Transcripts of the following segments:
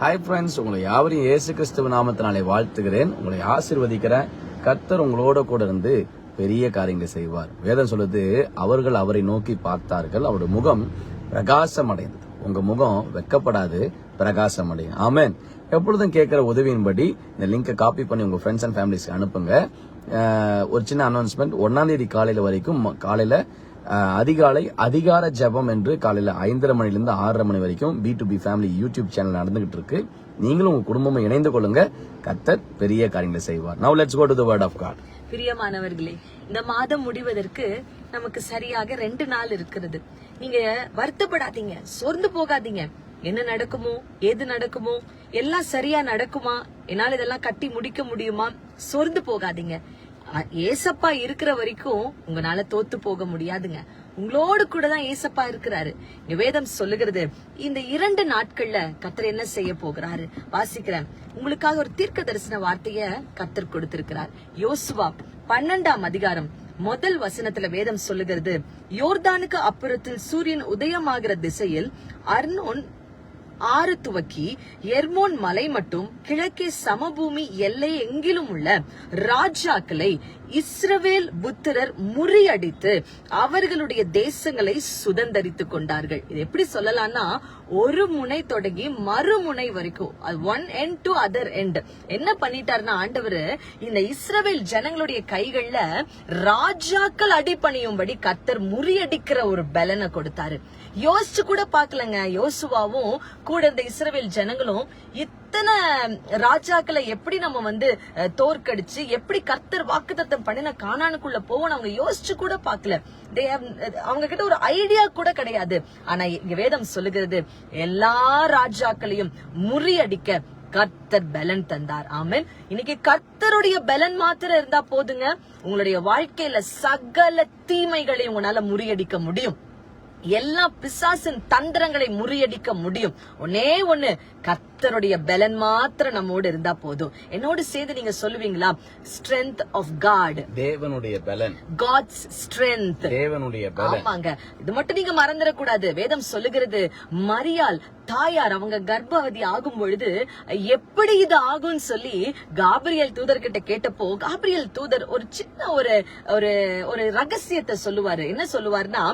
Hi friends உங்களை யாவரையும் இயேசு கிறிஸ்துவ நாமத்தினாலே வாழ்த்துகிறேன். உங்களை ஆசீர்வதிக்கிறேன் கர்த்தர் உங்களோட கூட இருந்து பெரிய காரியங்களை செய்வார். வேதம் சொல்லுது அவர்கள் அவரை நோக்கி பார்த்தார்கள். அவருடைய முகம் பிரகாசம் அடைந்தது உங்க முகம் வெக்கப்படாது பிரகாசம் அடையும் ஆமேன் எப்பொழுதும் கேட்குற உதவியின்படி இந்த லிங்கை காப்பி பண்ணி உங்க ஃப்ரெண்ட்ஸ் அண்ட் ஃபேமிலிஸ்க்கு அனுப்புங்க. ஒரு சின்ன அனௌன்ஸ்மெண்ட் ஒன்னாம் தேதி காலையில வரைக்கும் காலையில் காலையில அதிகாலை அதிகார ஜெபம் என்று காலையில் ஐந்தரை மணிலிருந்து ஆறரை மணி வரைக்கும் P to P family YouTube channel நடந்துகிட்டு இருக்கு. நீங்களும் உங்க குடும்பமும் இணைந்து கொள்ளுங்க. கத்தர் பெரிய காரியங்களை செய்வார். Now let's go to word of God பிரியமானவர்களே இந்த மாதம் முடிவதற்கு நமக்கு சரியாக ரெண்டு நாள் இருக்கிறது. நீங்க வருத்தப்படாதீங்க சோர்ந்து போகாதீங்க. என்ன நடக்குமோ ஏது நடக்குமோ எல்லாம் சரியா நடக்குமா என்னால இதெல்லாம் கட்டி முடிக்க முடியுமா சோர்ந்து போகாதீங்க. ஏசப்பா இருக்கிற வரைக்கும் உங்களால தோத்து போக முடியாதுங்க. உங்களோடு கூட தான் ஏசப்பா இருக்கிறாரு. நிவேதம் வேதம் சொல்லுகிறது இந்த இரண்டு நாட்கள்ல கத்தர் என்ன செய்ய போகிறாரு? வாசிக்கிறேன். உங்களுக்காக ஒரு தீர்க்க தரிசன வார்த்தைய கத்தர் கொடுத்திருக்கிறார். யோசுவா பன்னெண்டாம் அதிகாரம் முதல் வசனத்துல வேதம் சொல்லுகிறது யோர்தானுக்கு அப்புறத்தில் சூரியன் உதயமாகிற திசையில் அர்னோன் ஆறு துவக்கி எர்மோன் மலை மட்டும் கிழக்கே சமபூமி எல்லை எங்கிலும் உள்ள ராஜாக்களை இஸ்ரவேல் புத்திரர் முறியடித்து அவர்களுடைய தேசங்களை சுதந்தரித்து கொண்டார்கள். இது எப்படி சொல்லலாம்னா ஒரு முனை தொடங்கி மறுமுனை வரைக்கும் அது one end to other end என்ன பண்ணிட்டாருன்னா ஆண்டவர் இந்த இஸ்ரவேல் ஜனங்களுடைய கைகள்ல ராஜாக்கள் அடிப்பணியும்படி கத்தர் முறியடிக்கிற ஒரு பலனை கொடுத்தாரு. யோசிச்சு கூட பாக்கலங்க யோசுவாவும் கூட இருந்த இஸ்ரவேல் ஜனங்களும் இத்தனை ராஜாக்களை எப்படி நம்ம வந்து தோற்கடிச்சு எப்படி கர்த்தர் வாக்குத்தத்தம் பண்ணின காணானுக்குள்ள போவோம் அவங்க யோசிச்சு கூட பாக்கல அவங்க கிட்ட ஒரு ஐடியா கூட கிடையாது. ஆனா இங்க வேதம் சொல்லுகிறது எல்லா ராஜாக்களையும் முறியடிக்க கர்த்தர் பலன் தந்தார். ஆமென். இன்னைக்கு கர்த்தருடைய பலன் மாத்திரம் இருந்தா போதுங்க. உங்களுடைய வாழ்க்கையில சகல தீமைகளை உங்களால முறியடிக்க முடியும். எல்லா பிசாசின் தந்திரங்களை முறியடிக்க முடியும். ஒன்னே ஒண்ணு கர்த்தருடைய பலன் மாத்திரம் நம்மோடு இருந்தா போதும். என்னோடு சேர்ந்து நீங்க சொல்லுவீங்களா? ஸ்ட்ரென்த் ஆஃப் காட் தேவனுடைய பலன். காட்ஸ் ஸ்ட்ரென்த் தேவனுடைய ஆமாங்க. இது மட்டும் நீங்க மறந்துடக்கூடாது. வேதம் சொல்லுகிறது மரியாள் தாயார் அவங்க கர்ப்பவதி ஆகும் பொழுது எப்படி இது ஆகும்னு சொல்லி காபிரியல் தூதர் கிட்ட கேட்டப்போ காபிரியல் தூதர் ஒரு சின்ன ஒரு ஒரு ஒரு ரகசியத்தை சொல்லுவாரு. என்ன சொல்லுவாருன்னா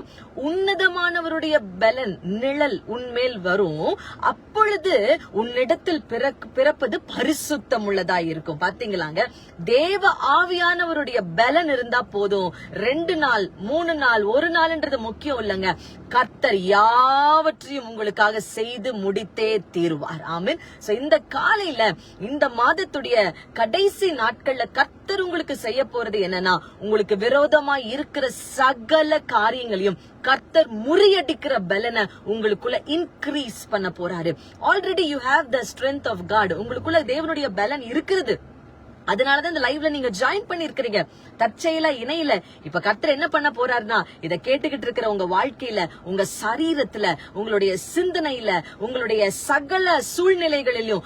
உன்னதமானவருடைய பலன் நிழல் உன்மேல் வரும். அப்பொழுது உன்னிடத்தில் பிறக்- பிறப்பது பரிசுத்தம் உள்ளதா இருக்கும் பாத்தீங்களாங்க? தேவ ஆவியானவருடைய பலன் இருந்தா போதும். ரெண்டு நாள் மூணு நாள் ஒரு நாள்ன்றது முக்கியம் இல்லைங்க. கர்த்தர் யாவற்றையும் உங்களுக்காக செய்து முடித்தே தீர்வார். ஆமீன். சோ இந்த காலையில இந்த மாதத்துடைய கடைசி நாட்கள்ல கர்த்தர் உங்களுக்கு செய்ய போறது என்னன்னா உங்களுக்கு விரோதமா இருக்கிற சகல காரியங்களையும் கர்த்தர் முறியடிக்கிற பலனை உங்களுக்குள்ள இன்க்ரீஸ் பண்ண போறாரு. Already you have the strength of God உங்களுக்குள்ள தேவனுடைய பலன் இருக்கிறது. அதனாலதான் இந்த லைவ்ல நீங்க ஜாயின் பண்ணிருக்கிறீங்க. தற்செயலா இணையில. இப்ப கர்த்தர் என்ன பண்ண போறாருன்னா இத கேட்டுக்கிட்டு இருக்கிற உங்க வாழ்க்கையில உங்க சரீரத்துல உங்களுடைய சிந்தனையில உங்களுடைய சகல சூழ்நிலைகளிலும்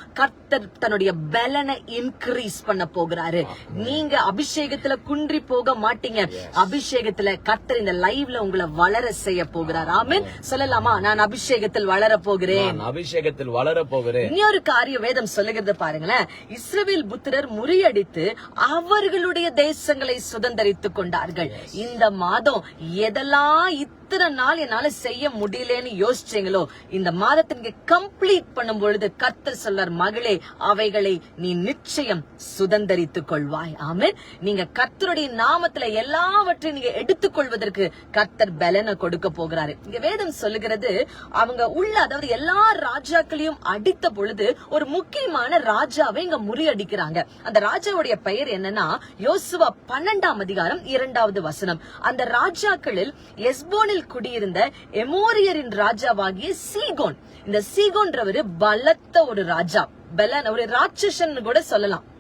கர்த்தர் தன்னுடைய பலனை இன்க்ரீஸ் பண்ண போகிறாரு. நீங்க அபிஷேகத்துல குன்றி போக மாட்டீங்க. அபிஷேகத்துல கர்த்தர் இந்த லைவ்ல உங்களை வளர செய்ய போகிறார். ஆமென். சொல்லலாமா? நான் அபிஷேகத்தில் வளர போகிறேன். அபிஷேகத்தில் வளர போகிறேன். இன்னொரு காரியம் வேதம் சொல்லுகிறது பாருங்களேன். இஸ்ரவேல் புத்திரர் முறியடித்து அவர்களுடைய தேசங்களை சுதந்தரித்துக் கொண்டார்கள். இந்த மாதம் எதெல்லாம் எத்தனை நாள் என்னால செய்ய முடியலன்னு யோசிச்சீங்களோ? இந்த மாதத்தை நீங்க கம்ப்ளீட் பண்ணும் பொழுது கத்தர் சொல்லார் மகளே அவைகளை நீ நிச்சயம் சுதந்திரித்துக் கொள்வாய். ஆமீன். நீங்க கத்தருடைய நாமத்துல எல்லாவற்றையும் நீங்க எடுத்துக்கொள்வதற்கு கத்தர் பலனை கொடுக்க போகிறாரு. இங்க வேதம் சொல்லுகிறது அவங்க உள்ள அதாவது எல்லா ராஜாக்களையும் அடித்த பொழுது ஒரு முக்கியமான ராஜாவை இங்க முறியடிக்கிறாங்க. அந்த ராஜாவுடைய பெயர் என்னன்னா யோசுவா பன்னெண்டாம் அதிகாரம் இரண்டாவது வசனம். அந்த ராஜாக்களில் எஸ்போனில் குடியிருந்த எமோரியரின் ராஜாவாகிய சீகோன். இந்த சீகோன்றவரு பலத்த ஒரு ராஜா. பலன் ஒரு ராட்சசன் கூட சொல்லலாம்.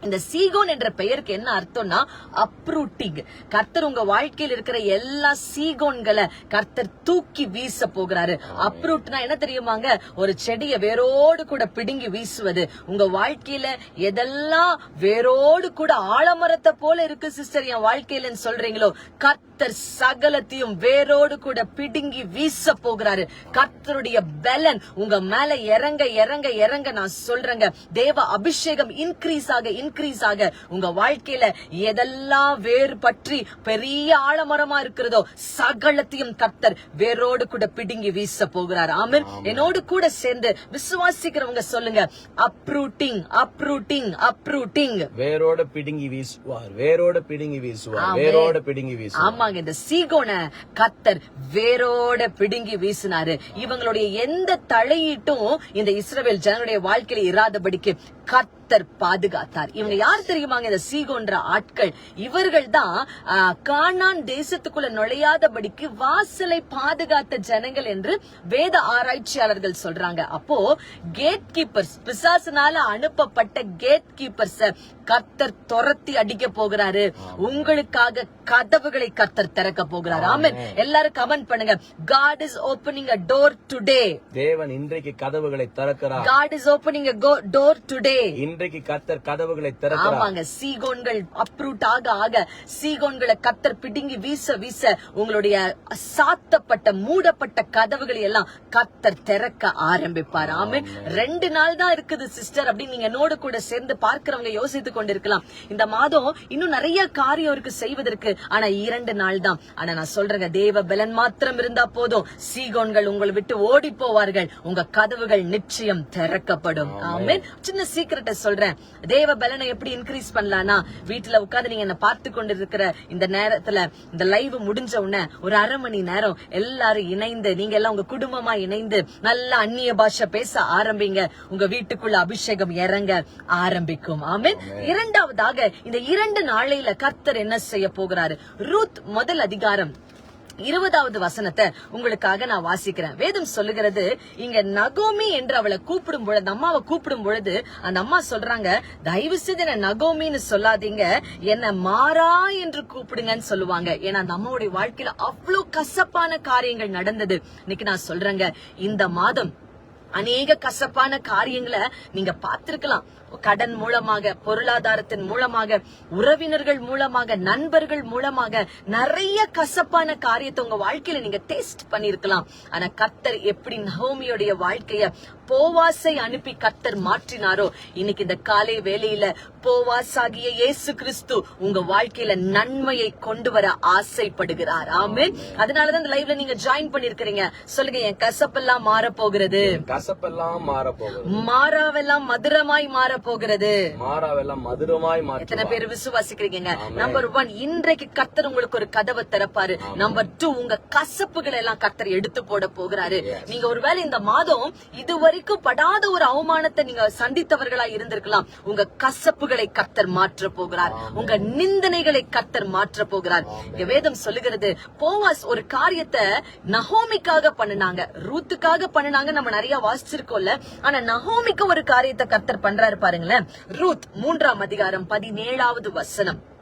இந்த சீகோன் என்ற பெயருக்கு என்ன அர்த்தம்னா அப்ரூட்டிங் கர்த்தர் உங்க வாழ்க்கையில் இருக்கிற எல்லா சீகோன்களை கர்த்தர் தூக்கி வீச போகிறாரு. அப்ரூட்னா என்ன தெரியுமாங்க? ஒரு செடியை வேரோடு கூட பிடுங்கி வீசுவது. உங்க வாழ்க்கையில எதெல்லாம் வேரோடு கூட ஆலமரத்தை போல இருக்கு சிஸ்டர் என் வாழ்க்கையிலன்னு சொல்றீங்களோ கர்த்தர் கர்த்தர் சகலத்தையும் வேரோடு கூட பிடுங்கி வீச போகிறாரு. கர்த்தருடைய பலன் உங்க மேல இறங்க இறங்க இறங்க நான் சொல்றேங்க. தேவ அபிஷேகம் இன்க்ரீஸ் ஆக இன்க்ரீஸ் ஆக உங்க வாழ்க்கையில எதெல்லாம் வேறு பற்றி பெரிய ஆலமரமா இருக்கிறதோ சகலத்தையும் கர்த்தர் வேரோடு கூட பிடுங்கி வீச போகிறார். ஆமென். என்னோடு கூட சேர்ந்து விசுவாசிக்கிறவங்க சொல்லுங்க. அப்ரூட்டிங் அப்ரூட்டிங் அப்ரூட்டிங் வேரோட பிடுங்கி வீசுவார். வேரோட பிடுங்கி வீசுவார். வேரோட பிடுங்கி வீசுவார். ஆமாங்க இந்த சீகோன கத்தர் வேரோட பிடுங்கி வீசினாரு. இவங்களுடைய எந்த தலையீட்டும் இந்த இஸ்ரவேல் ஜனங்களுடைய வாழ்க்கையில இராதபடிக்கு கத்தர் பாதுகாத்தார். இவங்க யார் தெரியுமாங்க? இந்த சீகோன்ற ஆட்கள். இவர்கள் தான் கானான் தேசத்துக்குள்ள நுழையாதபடிக்கு வாசலை பாதுகாத்த ஜனங்கள் என்று வேத ஆராய்ச்சியாளர்கள் சொல்றாங்க. அப்போ கேட் கீப்பர்ஸ் பிசாசுனால அனுப்பப்பட்ட கேட் கீப்பர்ஸ் கர்த்தர் துரத்தி அடிக்க போகிறாரு. உங்களுக்காக கதவுகளை கர்த்தர் திறக்க போகிறார். ஆமென். எல்லாரும் கமெண்ட் பண்ணுங்க. God is opening a door today தேவன் இன்றைக்கு கதவுகளை திறக்கிறார். God is opening a door today இன்றைக்கு கர்த்தர் கதவுகளை ஆமாங்க சீகோன்கள் அப்ரூட் ஆக ஆக சீகோன்களை கத்தர் பிடுங்கி வீச வீச உங்களுடைய சாத்தப்பட்ட மூடப்பட்ட கதவுகளை எல்லாம் கத்தர் திறக்க ஆரம்பிப்பார். ஆமென். ரெண்டு நாள் தான் இருக்குது சிஸ்டர் அப்படின்னு நீங்க என்னோட கூட சேர்ந்து பார்க்கிறவங்க யோசித்து கொண்டிருக்கலாம். இந்த மாதம் இன்னும் நிறைய காரியம் இருக்கு செய்வதற்கு ஆனா இரண்டு நாள் தான். ஆனா நான் சொல்றேங்க தேவ பலன் மாத்திரம் இருந்தா போதும். சீகோன்கள் உங்களை விட்டு ஓடி போவார்கள். உங்க கதவுகள் நிச்சயம் திறக்கப்படும். ஆமென். சின்ன சீக்கிரட்டை சொல்றேன். தேவ பலனை எப்படி இன்க்ரீஸ் பண்ணலாம்னா வீட்டுல உட்கார்ந்து நீங்க என்ன பார்த்து கொண்டிருக்கிற இந்த நேரத்துல இந்த லைவ் முடிஞ்ச உடனே ஒரு அரை மணி நேரம் எல்லாரும் இணைந்து நீங்க எல்லாம் உங்க குடும்பமா இணைந்து நல்ல அந்நிய பாஷை பேச ஆரம்பிங்க. உங்க வீட்டுக்குள்ள அபிஷேகம் இறங்க ஆரம்பிக்கும். ஆமென். இரண்டாவதாக இந்த இரண்டு நாளையில கர்த்தர் என்ன செய்ய போகிறாரு? ரூத் முதல் அதிகாரம் இருபதாவது வசனத்தை உங்களுக்காக நான் வாசிக்கிறேன். வேதம் சொல்லுகிறது இங்க நகோமி என்று அவளை கூப்பிடும் பொழுது அம்மாவை கூப்பிடும் பொழுது அந்த அம்மா சொல்றாங்க தயவு செய்து என்ன நகோமின்னு சொல்லாதீங்க. என்ன மாறா என்று கூப்பிடுங்கன்னு சொல்லுவாங்க. ஏன்னா அந்த அம்மாவுடைய வாழ்க்கையில அவ்வளவு கசப்பான காரியங்கள் நடந்தது. இன்னைக்கு நான் சொல்றேங்க இந்த மாதம் அநேக கசப்பான காரியங்களை நீங்க பார்த்திருக்கலாம். கடன் மூலமாக பொருளாதாரத்தின் மூலமாக உறவினர்கள் மூலமாக நண்பர்கள் மூலமாக நிறைய கசப்பான காரியத்தை உங்க வாழ்க்கையில நீங்க டேஸ்ட் பண்ணிருக்கலாம் ஆனா கர்த்தர் எப்படி நகோமியோடைய வாழ்க்கைய போவாசை அனுப்பி கர்த்தர் மாற்றினாரோ இன்னைக்கு இந்த காலை வேளையில போவாசாகிய இயேசு கிறிஸ்து உங்க வாழ்க்கையில நன்மையை கொண்டு வர ஆசைப்படுகிறார். ஆமென். அதனாலதான் இந்த லைவ்ல நீங்க ஜாயின் பண்ணிருக்கிறீங்க சொல்லுங்க என் கசப்பெல்லாம் மாற போகிறது கசப்பெல்லாம் மாற போகுது மாறாவெல்லாம் மதுரமாய் மாற போகிறது. மாறாவெல்லாம் மதுரமாய் எத்தனை பேர் விசுவாசிக்கிறீங்க? நம்பர் ஒன் இன்றைக்கு கர்த்தர் உங்களுக்கு ஒரு கதவை திறப்பாரு. நம்பர் டூ உங்க கசப்புகளை எல்லாம் கர்த்தர் எடுத்து போட போகிறாரு. நீங்க ஒருவேளை இந்த மாதம் இதுவரைக்கும் படாத ஒரு அவமானத்தை நீங்க சந்தித்தவர்களா இருந்திருக்கலாம். உங்க கசப்புகளை கர்த்தர் மாற்ற போகிறார். உங்க நிந்தனைகளை கர்த்தர் மாற்ற போகிறார். வேதம் சொல்லுகிறது போவாஸ் ஒரு காரியத்தை நகோமிக்காக பண்ணுனாங்க. ரூத்துக்காக பண்ணுனாங்க நம்ம நிறைய வாசிச்சிருக்கோம்ல. ஆனா நகோமிக்கு ஒரு காரியத்தை கர்த்தர் பண்றாரு பாருங்களேன். ரூத் மூன்றாம் அதிகாரம் பதினேழாவது வசனம்.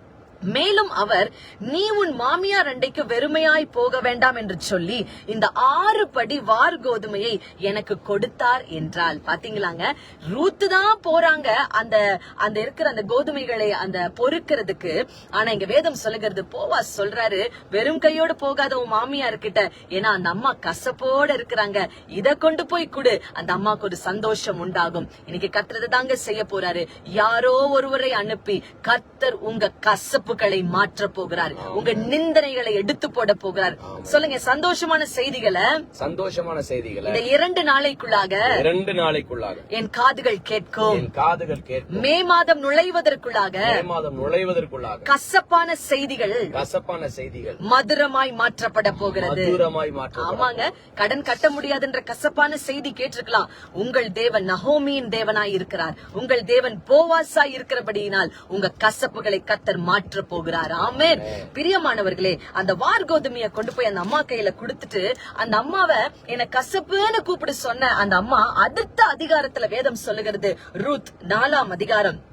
மேலும் அவர் நீ உன் மாமியார் அண்டைக்கு வெறுமையாய் போக வேண்டாம் என்று சொல்லி இந்த ஆறு படி வார் கோதுமையை எனக்கு கொடுத்தார் என்றால் பாத்தீங்களாங்க? ரூத்து தான் போறாங்க அந்த அந்த இருக்கிற அந்த கோதுமைகளை அந்த பொறுக்கிறதுக்கு. ஆனா இங்க வேதம் சொல்லுகிறது போவா சொல்றாரு வெறும் கையோட போகாத உன் மாமியார் கிட்ட ஏன்னா அந்த அம்மா கசப்போட இருக்கிறாங்க. இத கொண்டு போய் கொடு. அந்த அம்மாக்கு ஒரு சந்தோஷம் உண்டாகும். இன்னைக்கு கத்துறது தாங்க செய்ய போறாரு. யாரோ ஒருவரை அனுப்பி கத்தர் உங்க கசப்பு கசப்புகளை மாற்ற போகிறார். உங்க நிந்தனைகளை எடுத்து போட போகிறார். சொல்லுங்க சந்தோஷமான செய்திகளை? சந்தோஷமான செய்திகளை. இந்த இரண்டு நாளைக்குள்ளாக இரண்டு நாளைக்குள்ளாக. என் காதுகள் கேட்கும். என் காதுகள் கேட்கும். மே மாதம் நுழைவதற்குள்ளாக மே மாதம் நுழைவதற்குள்ளாக. கசப்பான செய்திகள் கசப்பான செய்திகள். மதுரமாய் மாற்றப்பட போகிறது. மதுரமாய் மாற்றம் ஆமாங்க. கடன் கட்ட முடியாதுன்ற கசப்பான செய்தி கேட்டிருக்கலாம். உங்கள் தேவன் நகோமியின் தேவனாய் இருக்கிறார். உங்கள் தேவன் போவாசாய் இருக்கிறபடியினால் உங்க கசப்புகளை கத்தர் மாற்ற போகிறார். ஆமென். பிரியமானவர்களே அந்த வார் கோதுமைய கொண்டு போய் அந்த அம்மா கையில கொடுத்துட்டு அந்த அம்மாவை என்ன கசப்புன்னு கூப்பிட சொன்ன அந்த அம்மா அடுத்த அதிகாரத்துல வேதம் சொல்லுகிறது. ரூத் நாலாம் அதிகாரம்.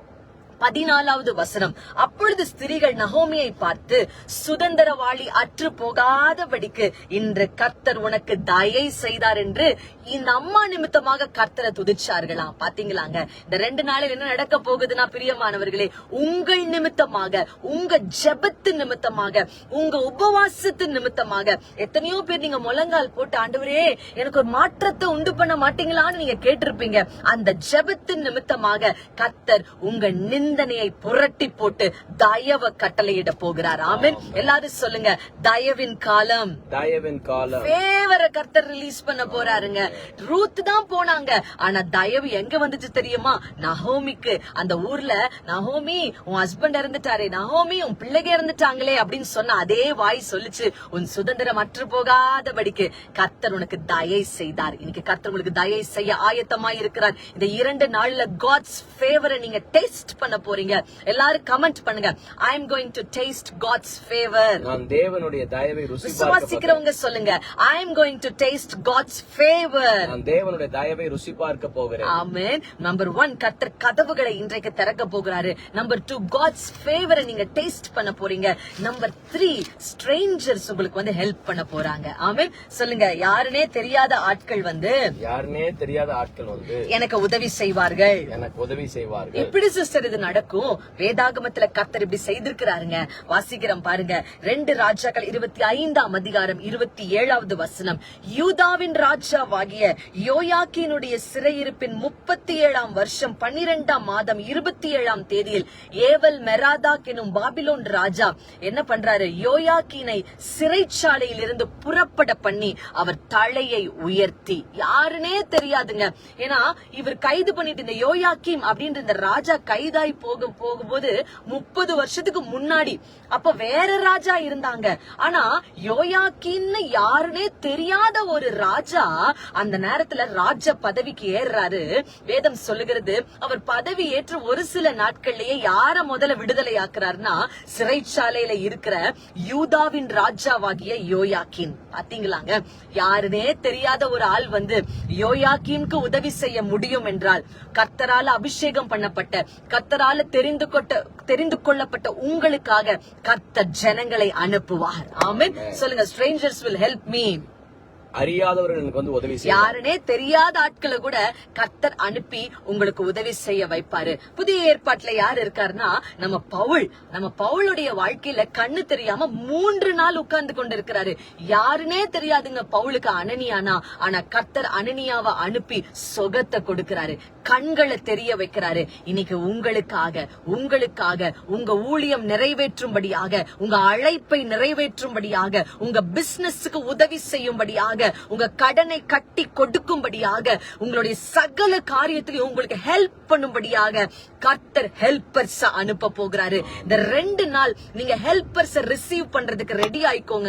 பதினாலாவது வசனம். அப்பொழுது ஸ்திரீகள் நகோமியை பார்த்து சுதந்திரவாளி அற்று போகாதபடிக்கு இன்று கர்த்தர் உனக்கு தயை செய்தார் என்று இந்த அம்மா நிமித்தமாக கர்த்தரை துதிச்சார்களாம். பாத்தீங்களாங்க? இந்த ரெண்டு நாளில் என்ன நடக்க போகுதுன்னா பிரியமானவர்களே உங்கள் நிமித்தமாக உங்க ஜெபத்து நிமித்தமாக உங்க உபவாசத்து நிமித்தமாக எத்தனையோ பேர் நீங்க முழங்கால் போட்டு ஆண்டவரே எனக்கு ஒரு மாற்றத்தை உண்டு பண்ண மாட்டீங்களான்னு நீங்க கேட்டிருப்பீங்க. அந்த ஜபத்தின் நிமித்தமாக கர்த்தர் உங்க நிந்தனையை புரட்டி போட்டு தயவ கட்டளையிட போகிறார். ஆமென். எல்லாரும் சொல்லுங்க தயவின் காலம். தயவின் காலம். ஃபேவர கர்த்தர் ரிலீஸ் பண்ண போறாருங்க. ரூத் தான் போனாங்க. ஆனா தயவு எங்க வந்துச்சு தெரியுமா? நஹோமிக்கு அந்த ஊர்ல நஹோமி உன் ஹஸ்பண்ட் இறந்துட்டாரே நஹோமி உன் பிள்ளைங்க இறந்துட்டாங்களே அப்படின்னு சொன்ன அதே வாய் சொல்லுச்சு. உன் சுதந்திரம் அற்று போகாதபடிக்கு கர்த்தர் உனக்கு தயை செய்தார். இன்னைக்கு கர்த்தர் உங்களுக்கு தயை செய்ய ஆயத்தமாய் இருக்கிறார். இந்த இரண்டு நாள்ல காட்ஸ் ஃபேவரை நீங்க டேஸ்ட் பண்ண போறீங்க. எல்லாரும் கமெண்ட் பண்ணுங்க. I am going to taste God's favour நான் தேவனுடைய தயவை ருசி விசுவாசிக்கிறவங்க சொல்லுங்க. I am going to taste God's favour நான் தேவனுடைய தயவை ருசி பார்க்க போகிறேன். ஆமென். நம்பர் ஒன் கர்த்தர் கதவுகளை இன்றைக்கு திறக்க போகிறாரு. நம்பர் டூ காட்ஸ் ஃபேவரை நீங்க டேஸ்ட் பண்ண போறீங்க. நம்பர் த்ரீ ஸ்ட்ரேஞ்சர்ஸ் உங்களுக்கு வந்து ஹெல்ப் பண்ண போறாங்க. ஆமென். சொல்லுங்க யாருனே தெரியாத ஆட்கள் வந்து யாருனே தெரியாத ஆட்கள் வந்து எனக்கு உதவி செய்வார்கள். எனக்கு உதவி செய்வார்கள். எப்படி சிஸ்டர் இது நடக்கும். வேதாகமத்துல கர்த்தர் இப்படி செய்திருக்கிறாருங்க. வாசிக்கிறோம் பாருங்க. ரெண்டு ராஜாக்கள் இருபத்தி ஐந்தாம் அதிகாரம் இருபத்தி ஏழாவது வசனம். யூதாவின் ராஜாவாகிய யோயாக்கினுடைய சிறையிருப்பின் முப்பத்தி ஏழாம் வருஷம் பன்னிரெண்டாம் மாதம் இருபத்தி ஏழாம் தேதியில் ஏவல் மெராதாக் எனும் பாபிலோன் ராஜா என்ன பண்றாரு? யோயாக்கினை சிறைச்சாலையில் இருந்து புறப்பட பண்ணி அவர் தலையை உயர்த்தி. யாருனே தெரியாதுங்க. ஏன்னா இவர் கைது பண்ணிட்டு இந்த யோயாக்கிம் அப்படின்ற இந்த ராஜா கைதாய் போக போகும்போது முப்பது வருஷத்துக்கு முன்னாடி அப்ப வேற ராஜா இருந்தாங்க. ஆனா யோயாக்கின்னு யாருனே தெரியாத ஒரு ராஜா அந்த நேரத்துல ராஜ பதவிக்கு ஏறுறாரு. வேதம் சொல்லுகிறது அவர் பதவி ஏற்று ஒரு சில நாட்கள்லயே யார முதல்ல விடுதலை ஆக்குறாருன்னா சிறைச்சாலையில இருக்கிற யூதாவின் ராஜாவாகிய யோயாக்கின். பாத்தீங்களாங்க? யாருனே தெரியாத ஒரு ஆள் வந்து யோயாக்கின்க்கு உதவி செய்ய முடியும் என்றால் கர்த்தரால அபிஷேகம் பண்ணப்பட்ட கத்தரால் கர்த்தரால தெரிந்து கொட்ட தெரிந்து கொள்ளப்பட்ட உங்களுக்காக கர்த்தர் ஜனங்களை அனுப்புவார். ஆமென். சொல்லுங்க strangers will help me. அறியாதவர்கள் எனக்கு வந்து உதவி செய்வார். யாருனே தெரியாத ஆட்களை கூட கத்தர் அனுப்பி உங்களுக்கு உதவி செய்ய வைப்பாரு. புதிய ஏற்பாட்டுல யார் இருக்காருன்னா நம்ம பவுல். நம்ம பவுளுடைய வாழ்க்கையில கண்ணு தெரியாம மூன்று நாள் உட்கார்ந்து கொண்டு இருக்கிறாரு யாருனே தெரியாதுங்க பவுலுக்கு அனனியானா. ஆனா கத்தர் அனனியாவை அனுப்பி சொகத்தை கொடுக்கிறாரு. கண்களை தெரிய வைக்கிறாரு. இன்னைக்கு உங்களுக்காக உங்களுக்காக உங்க ஊழியம் நிறைவேற்றும்படியாக உங்க அழைப்பை நிறைவேற்றும்படியாக உங்க பிசினஸுக்கு உதவி செய்யும்படியாக உங்க கடனை கட்டி கொடுக்கும்படியாக உங்களுடைய சகல காரியத்திலையும் உங்களுக்கு ஹெல்ப் பண்ணும்படியாக கர்த்தர் ஹெல்பர்ஸ் அனுப்ப போகிறாரு. இந்த ரெண்டு நாள் நீங்க ஹெல்பர்ஸ் ரிசீவ் பண்றதுக்கு ரெடி ஆயிக்கோங்க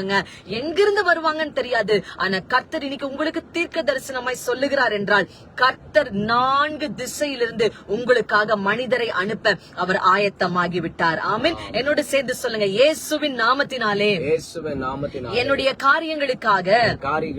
எங்கிருந்து வருவாங்கன்னு தெரியாது. ஆனா கர்த்தர் இன்னைக்கு உங்களுக்கு தீர்க்க தரிசனமாய் சொல்லுகிறார் என்றால் கர்த்தர் நான்கு திசையிலிருந்து உங்களுக்காக மனிதரை அனுப்ப அவர் ஆயத்தமாகி விட்டார் ஆமென். என்னோட சேர்ந்து சொல்லுங்க இயேசுவின் நாமத்தினாலே. இயேசுவின் நாமத்தினால். என்னுடைய காரியங்களுக்காக.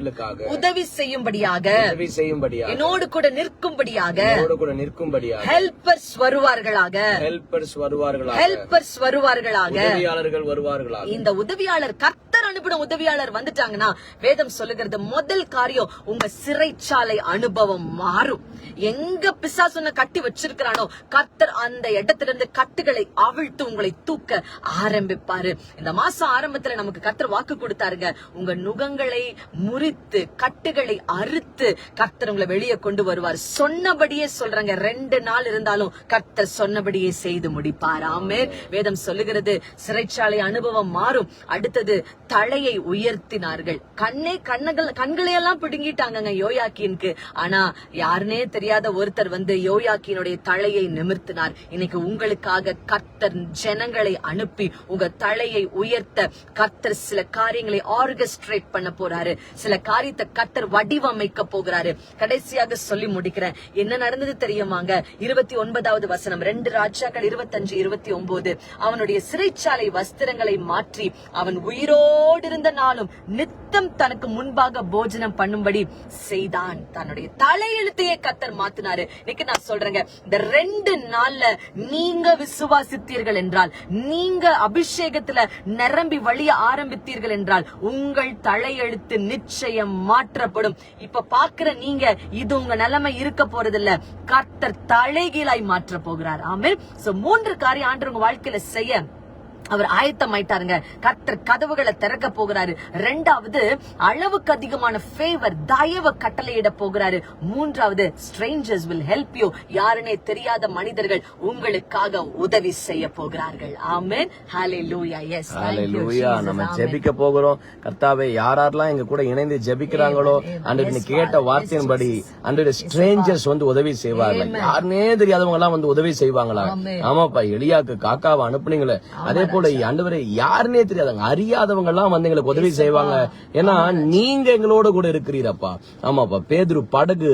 காரியங்களுக்காக உதவி செய்யும்படியாக உதவி செய்யும்படியாக என்னோடு கூட நிற்கும்படியாக என்னோடு கூட நிற்கும்படியாக ஹெல்பர்ஸ் வருவார்களாக ஹெல்பர்ஸ் வருவார்களாக ஹெல்பர்ஸ் வருவார்களாக உதவியாளர்கள் வருவார்களாக. இந்த உதவியாளர் கர்த்தர் அனுப்பின உதவியாளர் வந்துட்டாங்கன்னா வேதம் சொல்லுகிறது முதல் காரியம் உங்க சிறைச்சாலை அனுபவம் மாறும். எங்க பிசா சொன்ன கட்டி வச்சிருக்கிறானோ கத்தர் அந்த இடத்துல இருந்து கட்டுகளை அவிழ்த்து உங்களை தூக்க ஆரம்பிப்பாரு. இந்த மாசம் ஆரம்பத்துல நமக்கு கத்தர் வாக்கு கொடுத்தாருங்க. உங்க நுகங்களை முறித்து கட்டுகளை அறுத்து கத்தர் உங்களை வெளியே கொண்டு வருவார். சொன்னபடியே சொல்றாங்க. ரெண்டு நாள் இருந்தாலும் கத்தர் சொன்னபடியே செய்து முடிப்பார். ஆமே வேதம் சொல்லுகிறது சிறைச்சாலை அனுபவம் மாறும். அடுத்தது தலையை உயர்த்தினார்கள். கண்ணே கண்ணகள் கண்களை எல்லாம் பிடுங்கிட்டாங்கங்க யோயாக்கினுக்கு. ஆனா யாருனே தெரியாத ஒருத்தர் வந்து யோயாக்கினுடைய தலையை நிமிர்த்தினார். இன்னைக்கு உங்களுக்காக கர்த்தர் ஜனங்களை அனுப்பி உங்க தலையை உயர்த்த கர்த்தர் சில காரியங்களை ஆர்கஸ்ட்ரேட் பண்ண போறாரு. சில காரியத்தை கர்த்தர் வடிவமைக்க போகிறாரு. கடைசியாக சொல்லி முடிக்கிறேன். என்ன நடந்தது தெரியுமாங்க? இருபத்தி ஒன்பதாவது வசனம். ரெண்டு ராஜாக்கள் இருபத்தஞ்சு இருபத்தி ஒன்பது அவனுடைய சிறைச்சாலை வஸ்திரங்களை மாற்றி அவன் உயிரோ உயிரோடு நாளும் நித்தம் தனக்கு முன்பாக போஜனம் பண்ணும்படி செய்தான். தன்னுடைய தலையெழுத்தையே கத்தர் மாத்தினாரு. இன்னைக்கு நான் சொல்றேங்க இந்த ரெண்டு நாள்ல நீங்க விசுவாசித்தீர்கள் என்றால் நீங்க அபிஷேகத்துல நிரம்பி வழிய ஆரம்பித்தீர்கள் என்றால் உங்கள் தலையெழுத்து நிச்சயம் மாற்றப்படும். இப்ப பாக்குற நீங்க இது உங்க நிலைமை இருக்க போறதில்ல. கர்த்தர் தலைகீழாய் மாற்ற போகிறார். ஆமே சோ மூன்று காரியம் ஆண்டு உங்க வாழ்க்கையில செய்ய அவர் ஆயத்தமாயிட்டாருங்க. கர்த்தர் கதவுகளை திறக்க போகிறாரு. ரெண்டாவது அளவுக்கு அதிகமான ஃபேவர் தயவு கட்டளையிட போகிறாரு. மூன்றாவது strangers will help you. யாருனே தெரியாத மனிதர்கள் உங்களுக்காக உதவி செய்ய போகிறார்கள். ஆமென் ஹalleluya எஸ் ஹalleluya நம்ம ஜெபிக்க போகிறோம். கர்த்தாவே யாரெல்லாம் எங்க கூட இணைந்து ஜெபிக்கிறாங்களோ அன்றைக்கு கேட்ட வார்த்தையின்படி அன்றைய ஸ்ட்ரேஞ்சர்ஸ் வந்து உதவி செய்வார்கள். யாருனே தெரியாதவங்க எல்லாம் வந்து உதவி செய்வாங்களா? ஆமாப்பா எலியாக்கு காக்காவை அனுப்புனீங்களே. அதே போல ஆண்டவரே யாருனே தெரியாதவங்க அறியாதவங்க எல்லாம் வந்து எங்களுக்கு உதவி செய்வாங்க. ஏன்னா நீங்க எங்களோட கூட இருக்கிறீரப்பா. ஆமாப்பா பேதுரு படகு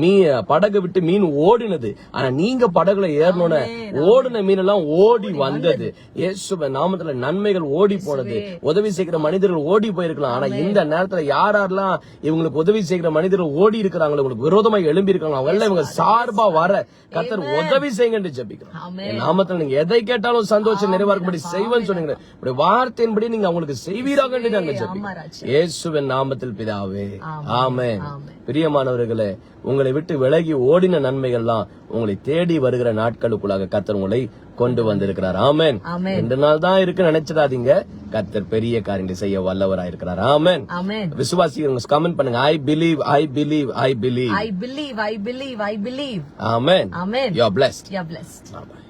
மீ படகு விட்டு மீன் ஓடினது. ஆனா நீங்க படகுல ஏறணும்னு ஓடின மீன் எல்லாம் ஓடி வந்தது. இயேசுவ நாமத்துல நன்மைகள் ஓடி போனது. உதவி செய்கிற மனிதர்கள் ஓடி போயிருக்கலாம். ஆனா இந்த நேரத்துல யார் யாரெல்லாம் இவங்களுக்கு உதவி செய்கிற மனிதர்கள் ஓடி இருக்கிறாங்களோ உங்களுக்கு விரோதமா எழும்பி இருக்காங்க அவங்க எல்லாம் இவங்க சார்பா வர கத்தர் உதவி செய்யுங்க என்று ஜெபிக்கிறோம் நாமத்துல நீங்க எதை கேட்டாலும் சந்தோஷம் நிறைவாக்கும்படி செய்வேன்னு சொன்னீங்க இப்படி வார்த்தையின்படி நீங்க அவங்களுக்கு செய்வீராக என்று நாங்க ஜெபிக்கிறோம். இயேசுவின் நாமத்தில் பிதாவே. ஆமென். பிரியமானவர்களே உங்களை விட்டு விலகி ஓடின நன்மைகள்லாம் உங்களை தேடி வருகிற நாட்களுக்குள்ளாக கத்தர் உங்களை கொண்டு வந்திருக்கிறார். ஆமென். ஆமென். ரெண்டு நாள் தான் இருக்கு நினைச்சிடாதீங்க. கத்தர் பெரிய காரியங்களை செய்ய வல்லவரா இருக்கிறார் ஆமென். ஆமென். விசுவாசிகள் கமெண்ட் பண்ணுங்க. I believe I believe I believe I believe, I believe, I believe. Amen. Amen. You are blessed You're blessed. Amen.